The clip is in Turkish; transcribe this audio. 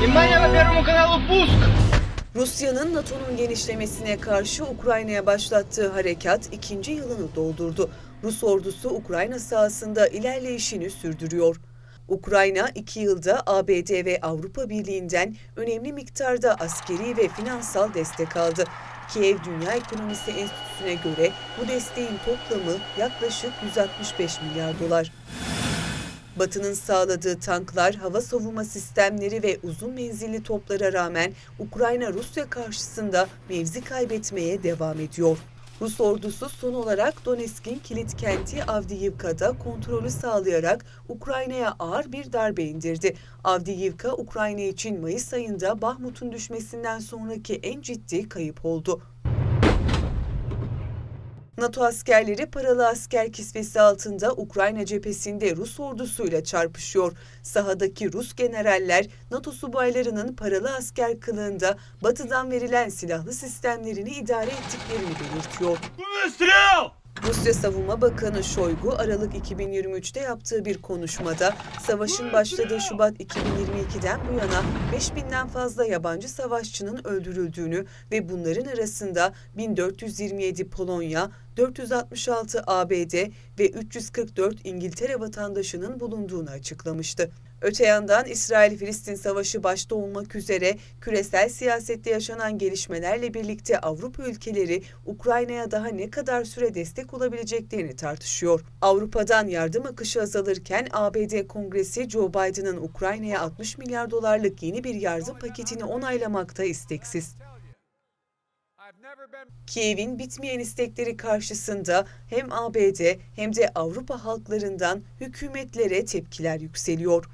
Внимание на Первому каналу пуск! Rusya'nın NATO'nun genişlemesine karşı Ukrayna'ya başlattığı harekat ikinci yılını doldurdu. Rus ordusu Ukrayna sahasında ilerleyişini sürdürüyor. Ukrayna iki yılda ABD ve Avrupa Birliği'nden önemli miktarda askeri ve finansal destek aldı. Kiev Dünya Ekonomisi Enstitüsü'ne göre bu desteğin toplamı yaklaşık 165 milyar dolar. Batı'nın sağladığı tanklar, hava savunma sistemleri ve uzun menzilli toplara rağmen Ukrayna Rusya karşısında mevzi kaybetmeye devam ediyor. Rus ordusu son olarak Donetsk'in kilit kenti Avdiivka'da kontrolü sağlayarak Ukrayna'ya ağır bir darbe indirdi. Avdiivka, Ukrayna için Mayıs ayında Bahmut'un düşmesinden sonraki en ciddi kayıp oldu. NATO askerleri paralı asker kisvesi altında Ukrayna cephesinde Rus ordusuyla çarpışıyor. Sahadaki Rus generaller NATO subaylarının paralı asker kılığında batıdan verilen silahlı sistemlerini idare ettiklerini belirtiyor. Rusya Savunma Bakanı Şoygu Aralık 2023'te yaptığı bir konuşmada savaşın başladığı Şubat 2022'den bu yana 5000'den fazla yabancı savaşçının öldürüldüğünü ve bunların arasında 1427 Polonya, 466 ABD ve 344 İngiltere vatandaşının bulunduğunu açıklamıştı. Öte yandan İsrail-Filistin savaşı başta olmak üzere küresel siyasette yaşanan gelişmelerle birlikte Avrupa ülkeleri Ukrayna'ya daha ne kadar süre destek olabileceklerini tartışıyor. Avrupa'dan yardım akışı azalırken ABD Kongresi Joe Biden'ın Ukrayna'ya 60 milyar dolarlık yeni bir yardım paketini onaylamakta isteksiz. Kiev'in bitmeyen istekleri karşısında hem ABD hem de Avrupa halklarından hükümetlere tepkiler yükseliyor.